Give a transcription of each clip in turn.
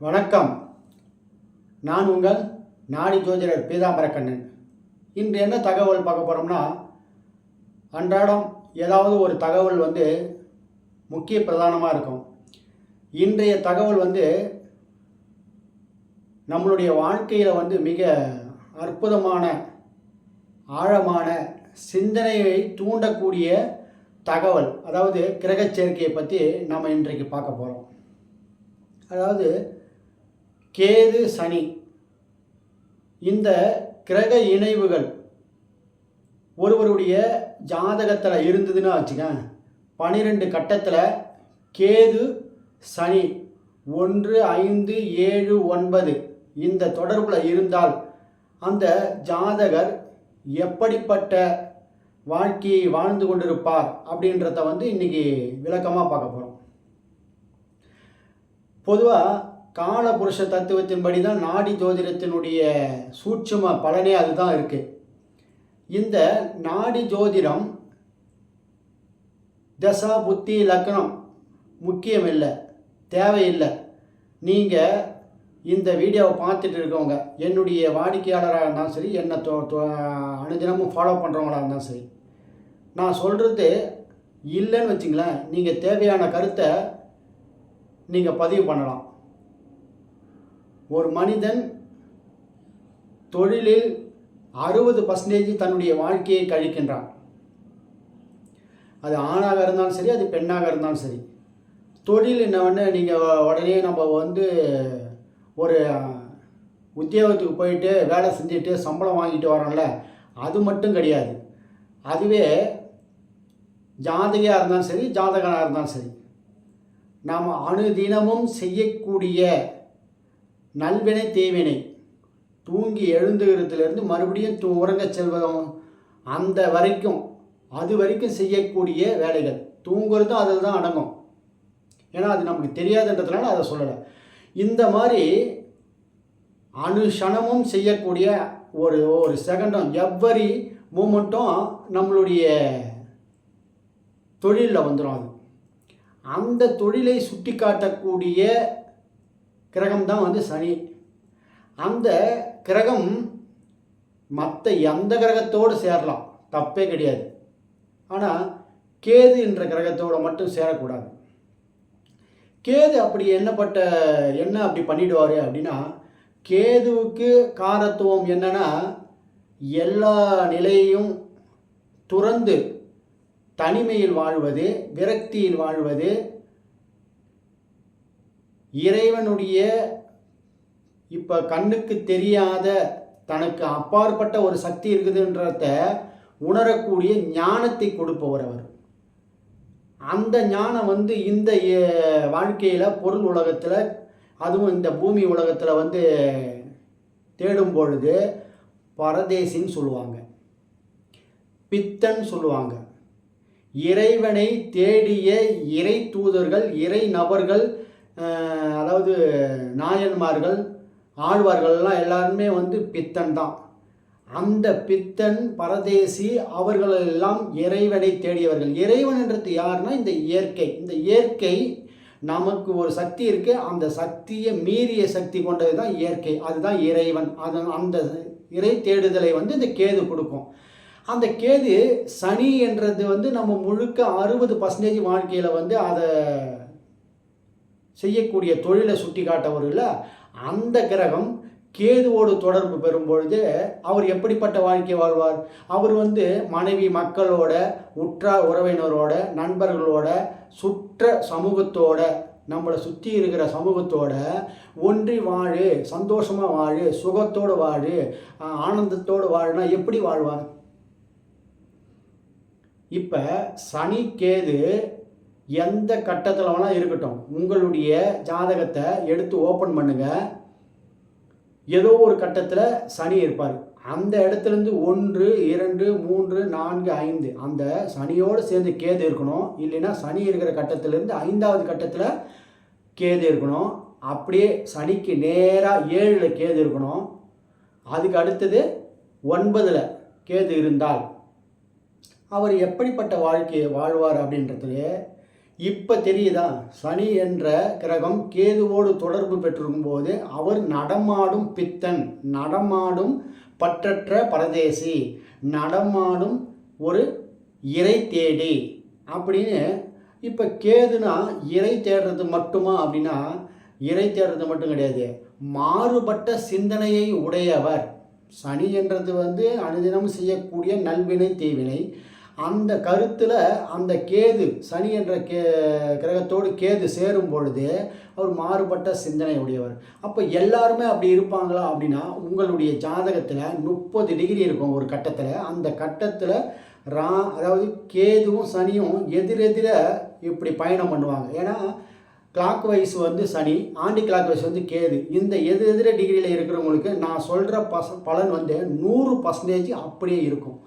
வணக்கம். நான் உங்கள் நாடி ஜோதிடர் பீதாம்பரக்கண்ணன் இன்று என்ன தகவல் பார்க்க போகிறோம்னா அன்றாடம் ஏதாவது ஒரு தகவல் வந்து முக்கிய பிரதானமாக இருக்கும். இன்றைய தகவல் வந்து நம்மளுடைய வாழ்க்கையில் வந்து மிக அற்புதமான ஆழமான சிந்தனையை தூண்டக்கூடிய தகவல் அதாவது கிரகச் சேர்க்கையை பற்றி நம்ம இன்றைக்கு பார்க்க போகிறோம் அதாவது கேது சனி. இந்த கிரக இணைவுகள் ஒருவருடைய ஜாதகத்தில் இருந்ததுன்னு வச்சுக்க பனிரெண்டு கட்டத்தில் கேது சனி ஒன்று ஐந்து ஏழு ஒன்பது இந்த தொடர்பில் இருந்தால் அந்த ஜாதகர் எப்படிப்பட்ட வாழ்க்கையை வாழ்ந்து கொண்டிருப்பார் அப்படின்றத வந்து இன்னைக்கு விளக்கமாக பார்க்க போகிறோம் பொதுவாக காலபுருஷ தத்துவத்தின்படி தான் நாடி ஜோதிடத்தினுடைய சூட்சும பலனே அதுதான் இருக்கு. இந்த நாடி ஜோதிடம் தசா புத்தி லக்னம் முக்கியம் இல்லை தேவையில்லை. நீங்கள் இந்த வீடியோவை பார்த்துட்டு இருக்கவங்க என்னுடைய வாடிக்கையாளராக இருந்தாலும் சரி என்னை தொ தொ- அனுதினமும் ஃபாலோ பண்ணுறவங்களா இருந்தாலும் சரி நான் சொல்கிறது இல்லைன்னு வச்சுங்களேன். நீங்கள் தேவையான கருத்தை நீங்கள் பதிவு பண்ணலாம். ஒரு மனிதன் தொழிலில் அறுபது பர்சன்டேஜ் தன்னுடைய வாழ்க்கையை கழிக்கின்றான். அது ஆணாக இருந்தாலும் சரி அது பெண்ணாக இருந்தாலும் சரி. தொழில் என்னவென்னு நீங்கள் உடனே நம்ம வந்து ஒரு உத்தியோகத்துக்கு போயிட்டு வேலை செஞ்சுட்டு சம்பளம் வாங்கிட்டு வரோம்ல அது மட்டும் கிடையாது. அதுவே ஜாதகியாக இருந்தாலும் சரி ஜாதகனாக இருந்தாலும் சரி நாம் அணுதினமும் செய்யக்கூடிய நல்வினை தீவினை. தூங்கி எழுந்துகிறதுலேருந்து மறுபடியும் தூ உறங்க செல்வதும் அந்த வரைக்கும் அது வரைக்கும் செய்யக்கூடிய வேலைகள். தூங்குறதும் அதில் தான் அடங்கும். ஏன்னா அது நமக்கு தெரியாதுன்றதுனால அதை சொல்லலை. இந்த மாதிரி அனுஷணமும் செய்யக்கூடிய ஒரு ஒரு செகண்டும் எவ்வரி மூமெண்ட்டும் நம்மளுடைய தொழிலில் வந்துடும் அது. அந்த தொழிலை சுட்டி காட்டக்கூடிய கிரகம் தான் வந்து சனி. அந்த கிரகம் மற்ற எந்த கிரகத்தோடு சேரலாம்? தப்பே கிடையாது. ஆனால் கேது என்ற கிரகத்தோடு மட்டும் சேரக்கூடாது. கேது அப்படி என்னப்பட்ட என்ன அப்படி பண்ணிடுவார் அப்படின்னா கேதுவுக்கு காரத்துவம் என்னென்னா எல்லா நிலையையும் துறந்து தனிமையில் வாழ்வது விரக்தியில் வாழ்வது இறைவனுடைய இப்போ கண்ணுக்கு தெரியாத தனக்கு அப்பாற்பட்ட ஒரு சக்தி இருக்குதுன்றத உணரக்கூடிய ஞானத்தை கொடுப்பவர் அவர். அந்த ஞானம் வந்து இந்த வாழ்க்கையில் பொருள் உலகத்தில் அதுவும் இந்த பூமி உலகத்தில் வந்து தேடும் பொழுது பரதேசின்னு சொல்லுவாங்க. பித்தன் சொல்லுவாங்க. இறைவனை தேடிய இறை தூதர்கள் இறை நபர்கள் அதாவது நாயன்மார்கள் ஆழ்வார்கள்லாம் எல்லாருமே வந்து பித்தன் தான். அந்த பித்தன் பரதேசி அவர்களெல்லாம் இறைவனை தேடியவர்கள். இறைவன்ன்றது யாருன்னா இந்த இயற்கை. இந்த இயற்கை நமக்கு ஒரு சக்தி இருக்குது அந்த சக்தியை மீறிய சக்தி கொண்டது தான் இயற்கை. அதுதான் இறைவன். அது அந்த இறை தேடுதலை வந்து இந்த கேது கொடுக்கும். அந்த கேது சனி என்றது வந்து நம்ம முழுக்க அறுபது பர்சன்டேஜ் வாழ்க்கையில் வந்து அதை செய்யக்கூடிய தொழிலை சுட்டி காட்டவர் அந்த கிரகம் கேதுவோடு தொடர்பு பெறும்பொழுது அவர் எப்படிப்பட்ட வாழ்க்கை வாழ்வார்? அவர் வந்து மனைவி மக்களோட உற்றார் உறவினரோட நண்பர்களோட சுற்ற சமூகத்தோட நம்மளை சுற்றி இருக்கிற சமூகத்தோட ஒன்றி வாழு சந்தோஷமாக வாழு சுகத்தோடு வாழு ஆனந்தத்தோடு வாழுனா எப்படி வாழ்வார்? இப்போ சனி கேது எந்த கட்டத்தில் வேணால் இருக்கட்டும் உங்களுடைய ஜாதகத்தை எடுத்து ஓப்பன் பண்ணுங்கள் ஏதோ ஒரு கட்டத்தில் சனி இருப்பார். அந்த இடத்துலேருந்து ஒன்று இரண்டு மூன்று நான்கு ஐந்து அந்த சனியோடு சேர்ந்து கேது இருக்கணும். இல்லைன்னா சனி இருக்கிற கட்டத்திலேருந்து ஐந்தாவது கட்டத்தில் கேது இருக்கணும். அப்படியே சனிக்கு நேராக ஏழில் கேது இருக்கணும். அதுக்கு அடுத்தது ஒன்பதில் கேது இருந்தால் அவர் எப்படிப்பட்ட வாழ்க்கையை வாழ்வார் அப்படின்றது இப்போ தெரியுதா? சனி என்ற கிரகம் கேதுவோடு தொடர்பு பெற்றிருக்கும் போது அவர் நடமாடும் பித்தன் நடமாடும் பற்றற்ற பரதேசி நடமாடும் ஒரு இறை தேடி அப்படின்னு இப்போ கேதுனா இறை தேடுறது மட்டுமா அப்படின்னா இறை தேடுறது மட்டும் கிடையாது. மாறுபட்ட சிந்தனையை உடையவர். சனி என்றது வந்து அனுதினம் செய்யக்கூடிய நல்வினை தீவினை அந்த கருத்தில் அந்த கேது சனி என்ற கே கிரகத்தோடு கேது சேரும் பொழுது அவர் மாறுபட்ட சிந்தனை உடையவர். அப்போ எல்லாருமே அப்படி இருப்பாங்களா அப்படின்னா உங்களுடைய ஜாதகத்தில் முப்பது டிகிரி இருக்கும் ஒரு கட்டத்தில். அந்த கட்டத்தில் ரா அதாவது கேதுவும் சனியும் எதிரெதிர இப்படி பயணம் பண்ணுவாங்க. ஏன்னா கிளாக் வைஸ் வந்து சனி ஆண்டி கிளாக் வைஸ் வந்து கேது. இந்த எதிர் எதிர டிகிரியில் இருக்கிறவங்களுக்கு நான் சொல்கிற பச பலன் வந்து நூறு பர்சன்டேஜ் அப்படியே இருக்கும்.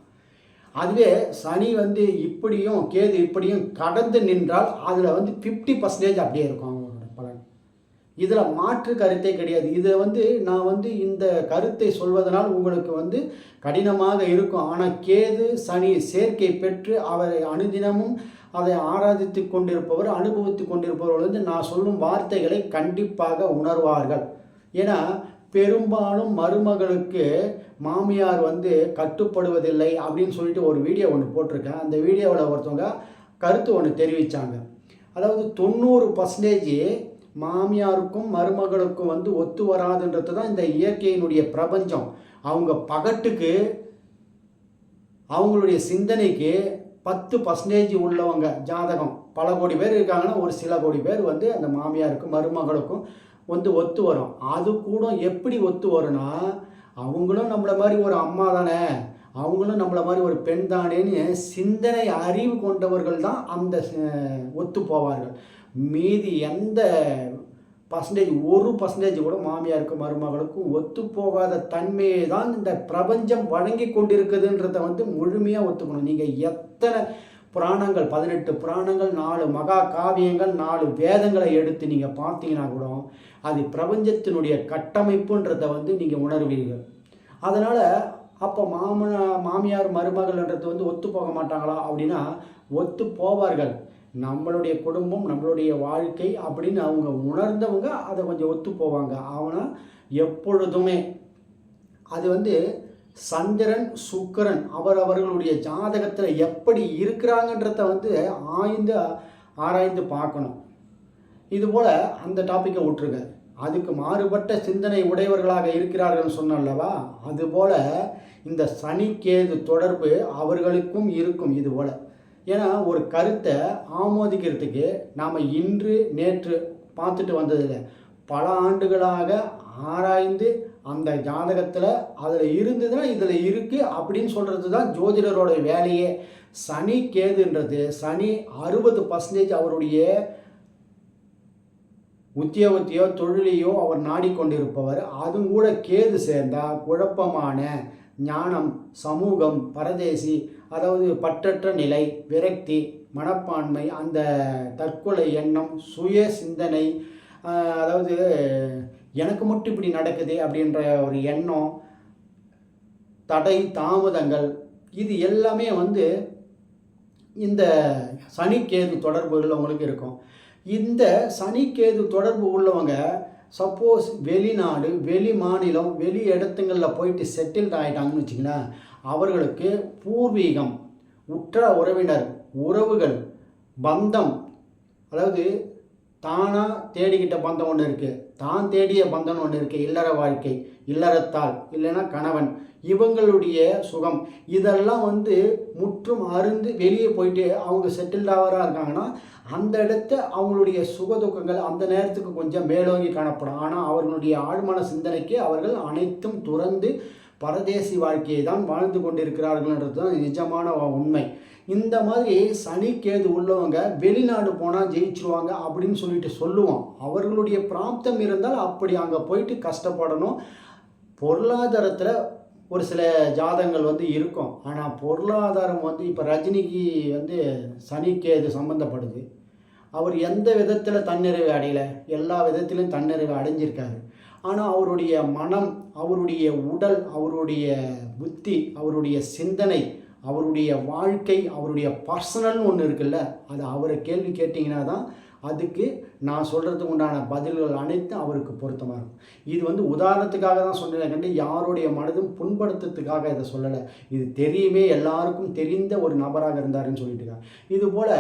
அதுவே சனி வந்து இப்படியும் கேது இப்படியும் கடந்து நின்றால் அதில் வந்து ஃபிஃப்டி பர்சன்டேஜ் அப்படியே இருக்கும் அவங்களோட பலன். இதில் மாற்று கருத்தே கிடையாது. இதை வந்து நான் வந்து இந்த கருத்தை சொல்வதனால் உங்களுக்கு வந்து கடினமாக இருக்கும். ஆனால் கேது சனி சேர்க்கை பெற்று அவரை அனுதினமும் அதை ஆராதித்து கொண்டிருப்பவர் அனுபவித்து கொண்டிருப்பவர்கள் வந்து நான் சொல்லும் வார்த்தைகளை கண்டிப்பாக உணர்வார்கள். ஏன்னா பெரும்பாலும் மருமகளுக்கு மாமியார் வந்து கட்டுப்படுவதில்லை அப்படின்னு சொல்லிட்டு ஒரு வீடியோ ஒன்று போட்டிருக்கேன். அந்த வீடியோவில் ஒருத்தவங்க கருத்து ஒன்று தெரிவித்தாங்க அதாவது தொண்ணூறு பர்சன்டேஜ் மாமியாருக்கும் மருமகளுக்கும் வந்து ஒத்து வராதுன்றது தான் இந்த இயற்கையினுடைய பிரபஞ்சம். அவங்க பகட்டுக்கு அவங்களுடைய சிந்தனைக்கு பத்து பர்சன்டேஜ் உள்ளவங்க ஜாதகம். பல கோடி பேர் இருக்காங்கன்னா ஒரு சில கோடி பேர் வந்து அந்த மாமியாருக்கும் மருமகளுக்கும் வந்து ஒத்து வரும். அது கூட எப்படி ஒத்து வரும்னா அவங்களும் நம்மளை மாதிரி ஒரு அம்மா தானே? அவங்களும் நம்மளை மாதிரி ஒரு பெண் தானேன்னு சிந்தனை அறிவு கொண்டவர்கள் தான் அந்த ஒத்து போவார்கள். மீதி எந்த பர்சன்டேஜ் ஒரு பர்சன்டேஜ் கூட மாமியாருக்கும் மருமகளுக்கும் ஒத்து போகாத தன்மையை தான் இந்த பிரபஞ்சம் வழங்கி கொண்டிருக்குதுன்றத வந்து முழுமையாக ஒத்துக்கணும். நீங்கள் எத்தனை புராணங்கள் பதினெட்டு புராணங்கள் நாலு மகா காவியங்கள் நாலு வேதங்களை எடுத்து நீங்கள் பார்த்தீங்கன்னா கூட அது பிரபஞ்சத்தினுடைய கட்டமைப்புன்றதை வந்து நீங்கள் உணர்வீர்கள். அதனால் அப்போ மாமன மாமியார் மருமகள்ன்றது வந்து ஒத்து போக மாட்டாங்களா? அப்படின்னா ஒத்து போவார்கள். நம்மளுடைய குடும்பம் நம்மளுடைய வாழ்க்கை அப்படின்னு அவங்க உணர்ந்தவங்க அதை கொஞ்சம் ஒத்து போவாங்க. ஆனால் எப்பொழுதுமே அது வந்து சந்திரன் சுக்கிரன் அவர் அவர்களுடைய ஜாதகத்தில் எப்படி இருக்கிறாங்கன்றத வந்து ஆய்ந்து ஆராய்ந்து பார்க்கணும். இதுபோல் அந்த டாப்பிக்கை விட்டுருங்க அதுக்கு மாறுபட்ட சிந்தனை உடையவர்களாக இருக்கிறார்கள் சொன்னல்லவா? அதுபோல் இந்த சனிக்கேது தொடர்பு அவர்களுக்கும் இருக்கும் இதுபோல். ஏன்னா ஒரு கருத்தை ஆமோதிக்கிறதுக்கு நாம் இன்று நேற்று பார்த்துட்டு வந்ததில்லை. பல ஆண்டுகளாக ஆராய்ந்து அந்த ஜாதகத்தில் அதில் இருந்ததுன்னா இதில் இருக்குது அப்படின்னு சொல்கிறது தான் ஜோதிடரோட வேலையே. சனி கேதுன்றது சனி அறுபது பர்சன்டேஜ் அவருடைய உத்தியோகத்தையோ தொழிலையோ அவர் நாடிக்கொண்டிருப்பவர். அதுவும் கூட கேது சேர்ந்தால் குழப்பமான ஞானம் சமூகம் பரதேசி அதாவது பற்றற்ற நிலை விரக்தி மனப்பான்மை அந்த தற்கொலை எண்ணம் சுய சிந்தனை அதாவது எனக்கு மட்டும் இப்படி நடக்குது அப்படின்ற ஒரு எண்ணம் தடை தாமதங்கள் இது எல்லாமே வந்து இந்த சனிக்கேது தொடர்புகள் உங்களுக்கு இருக்கும். இந்த சனிக்கேது தொடர்பு உள்ளவங்க சப்போஸ் வெளிநாடு வெளி மாநிலம் வெளி இடத்துங்களில் போயிட்டு செட்டில்ட் ஆகிட்டாங்கன்னு வச்சிங்களேன் அவர்களுக்கு பூர்வீகம் உற்ற உறவினர் உறவுகள் பந்தம் அதாவது தானாக தேடிக்கிட்ட பந்தம் ஒன்று இருக்குது தான் தேடிய பந்தன் ஒன்று இருக்குது இல்லற வாழ்க்கை இல்லறத்தால் இல்லைன்னா கணவன். இவங்களுடைய சுகம். இதெல்லாம் வந்து முற்றும் அருந்து வெளியே போயிட்டு அவங்க செட்டில்டாவராக இருக்காங்கன்னா அந்த இடத்த அவங்களுடைய சுக துக்கங்கள் அந்த நேரத்துக்கு கொஞ்சம் மேலோங்கி காணப்படும். ஆனால் அவர்களுடைய ஆழ்மன சிந்தனைக்கு அவர்கள் அனைத்தும் துறந்து பரதேசி வாழ்க்கையை தான் வாழ்ந்து கொண்டிருக்கிறார்கள்ன்றது தான் நிஜமான உண்மை. இந்த மாதிரி சனி கேது உள்ளவங்க வெளிநாடு போனால் ஜெயிச்சிருவாங்க அப்படின்னு சொல்லிட்டு சொல்லுவோம். அவர்களுடைய பிராப்தம் இருந்தால் அப்படி அங்கே போயிட்டு கஷ்டப்படணும். பொருளாதாரத்தில் ஒரு சில ஜாதகங்கள் வந்து இருக்கும். ஆனால் பொருளாதாரம் வந்து இப்போ ரஜினிக்கு வந்து சனிக்கேது சம்மந்தப்படுது அவர் எந்த விதத்தில் தன்னிறைவு அடையலை? எல்லா விதத்திலும் தன்னிறைவு அடைஞ்சிருக்காரு. ஆனால் அவருடைய மனம் அவருடைய உடல் அவருடைய புத்தி அவருடைய சிந்தனை அவருடைய வாழ்க்கை அவருடைய பர்சனல்னு ஒன்று இருக்குல்ல அது அவரை கேள்வி கேட்டிங்கன்னா தான் அதுக்கு நான் சொல்கிறதுக்கு உண்டான பதில்கள் அனைத்தும் அவருக்கு பொருத்தமாக இருக்கும். இது வந்து உதாரணத்துக்காக தான் சொன்னேன் கண்டு யாருடைய மனதும் புண்படுத்துறதுக்காக இதை சொல்லலை. இது தெரியுமே எல்லாருக்கும் தெரிந்த ஒரு நபராக இருந்தாருன்னு சொல்லிட்டு இது போல்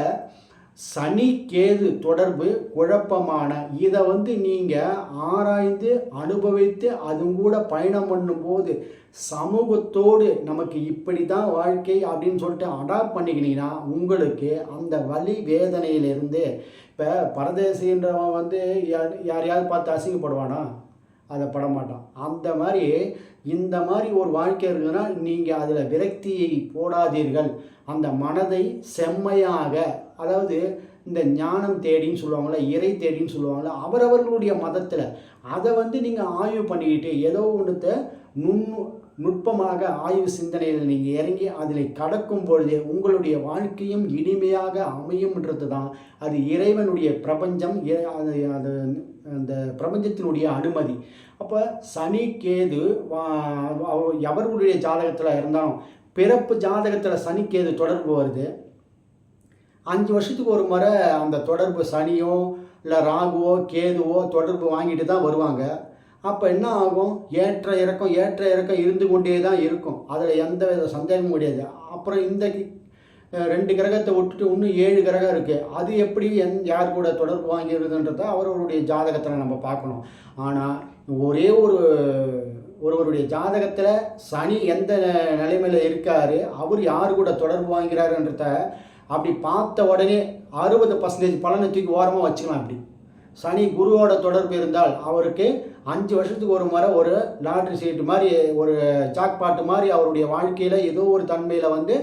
சனி கேது தொடர்பு குழப்பமான. இதை வந்து நீங்கள் ஆராய்ந்து அனுபவித்து அதுவும் கூட பயணம் பண்ணும்போது சமூகத்தோடு நமக்கு இப்படி தான் வாழ்க்கை அப்படின்னு சொல்லிட்டு அடாப்ட் பண்ணிக்கினீங்கன்னா உங்களுக்கு அந்த வலி வேதனையிலிருந்து இப்போ பரதேசின்றவன் வந்து யார் யாரையாவது பார்த்து அசிங்கப்படுவானா? அதை படமாட்டான். அந்த மாதிரி இந்த மாதிரி ஒரு வாழ்க்கை இருக்குதுன்னா நீங்கள் அதில் விரக்தியை போடாதீர்கள். அந்த மனதை செம்மையாக அதாவது இந்த ஞானம் தேடின்னு சொல்லுவாங்களா இறை தேடின்னு சொல்லுவாங்களா அவரவர்களுடைய மதத்தில் அதை வந்து நீங்கள் ஆய்வு பண்ணிக்கிட்டு ஏதோ ஒன்றுத்தை நுண் நுட்பமாக ஆய்வு சிந்தனையில் நீங்கள் இறங்கி அதில் கடக்கும் பொழுது உங்களுடைய வாழ்க்கையும் இனிமையாக அமையும்ன்றது தான் அது இறைவனுடைய பிரபஞ்சம் அது அது அந்த பிரபஞ்சத்தினுடைய அனுமதி. அப்போ சனி கேது எவர்களுடைய ஜாதகத்தில் இருந்தாலும் பிறப்பு ஜாதகத்தில் சனிக்கேது தொடர்பு வருது. அஞ்சு வருஷத்துக்கு ஒரு முறை அந்த தொடர்பு சனியோ இல்லை ராகுவோ கேதுவோ தொடர்பு வாங்கிட்டு தான் வருவாங்க. அப்போ என்ன ஆகும்? ஏற்ற இறக்கம் ஏற்ற இறக்கம் இருந்து கொண்டே தான் இருக்கும். அதில் எந்த வித சந்தேகமும் கிடையாது. அப்புறம் இந்த ரெண்டு கிரகத்தை விட்டுட்டு இன்னும் ஏழு கிரகம் இருக்குது அது எப்படி எந் யார் கூட தொடர்பு வாங்கிடுதுன்றத அவரவருடைய ஜாதகத்தில் நம்ம பார்க்கணும். ஆனால் ஒரே ஒரு ஒருவருடைய ஜாதகத்தில் சனி எந்த நிலைமையில் இருக்கார் அவர் யார் கூட தொடர்பு வாங்கிறாருன்றத அப்படி பார்த்த உடனே அறுபது பர்சன்டேஜ் பலனை தூக்கி ஓரமாக வச்சுக்கலாம் அப்படி. சனி குருவோட தொடர்பு இருந்தால் அவருக்கு அஞ்சு வருஷத்துக்கு ஒரு முறை ஒரு லாட்ரி சீட்டு மாதிரி ஒரு சாக்பாட்டு மாதிரி அவருடைய வாழ்க்கையில் ஏதோ ஒரு தன்மையில் வந்து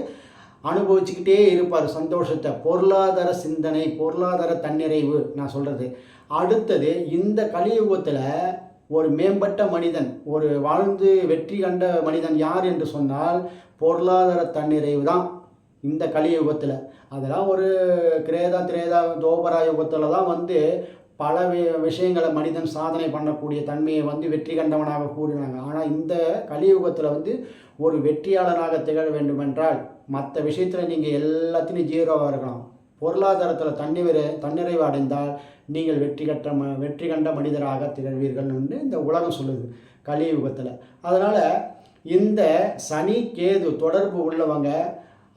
அனுபவிச்சுக்கிட்டே இருப்பார். சந்தோஷத்தை. பொருளாதார சிந்தனை பொருளாதார தன்னிறைவு நான் சொல்கிறது அடுத்தது இந்த கலியுகத்தில் ஒரு மேம்பட்ட மனிதன் ஒரு வாழ்ந்து வெற்றி கண்ட மனிதன் யார் என்று சொன்னால் பொருளாதார தன்னிறைவு தான். இந்த கலியுகத்தில். அதெல்லாம் ஒரு கிரேதா திரேதா தோபரா யுகத்தில் தான் வந்து பல விஷயங்களை மனிதன் சாதனை பண்ணக்கூடிய தன்மையை வந்து வெற்றி கண்டவனாக கூறினாங்க. ஆனால் இந்த கலியுகத்தில் வந்து ஒரு வெற்றியாளனாக திகழ வேண்டுமென்றால் மற்ற விஷயத்தில் நீங்கள் எல்லாத்தையும் ஜீரோவாக இருக்கலாம். பொருளாதாரத்தில் தன்னிறை தன்னிறைவு அடைந்தால் நீங்கள் வெற்றி கட்ட ம வெற்றி கண்ட மனிதராக திகழ்வீர்கள் என்று இந்த உலகம் சொல்லுது கலியுகத்தில். அதனால் இந்த சனி கேது தொடர்பு உள்ளவங்க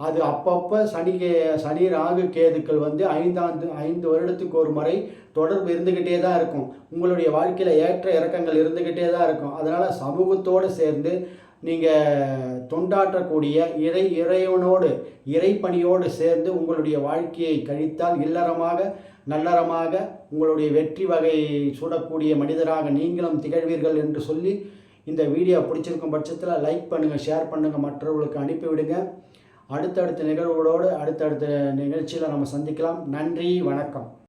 அது அப்பப்போ சனி கே சனி ராகு கேதுக்கள் வந்து ஐந்தாண்டு ஐந்து வருடத்துக்கு ஒரு முறை தொடர்பு இருந்துக்கிட்டே தான் இருக்கும். உங்களுடைய வாழ்க்கையில் ஏற்ற இறக்கங்கள் இருந்துக்கிட்டே தான் இருக்கும். அதனால் சமூகத்தோடு சேர்ந்து நீங்கள் தொண்டாற்றக்கூடிய இறை இறைவனோடு இறைப்பணியோடு சேர்ந்து உங்களுடைய வாழ்க்கையை கழித்தால் இல்லறமாக நல்லறமாக உங்களுடைய வெற்றி வகை சூடக்கூடிய மனிதராக நீங்களும் திகழ்வீர்கள் என்று சொல்லி இந்த வீடியோ பிடிச்சிருக்கும் பட்சத்தில் லைக் பண்ணுங்கள் ஷேர் பண்ணுங்கள் மற்றவர்களுக்கு அனுப்பிவிடுங்க. அடுத்தடுத்த நிகழ்வுகளோடு அடுத்தடுத்த நிகழ்ச்சியில் நம்ம சந்திக்கலாம். நன்றி வணக்கம்.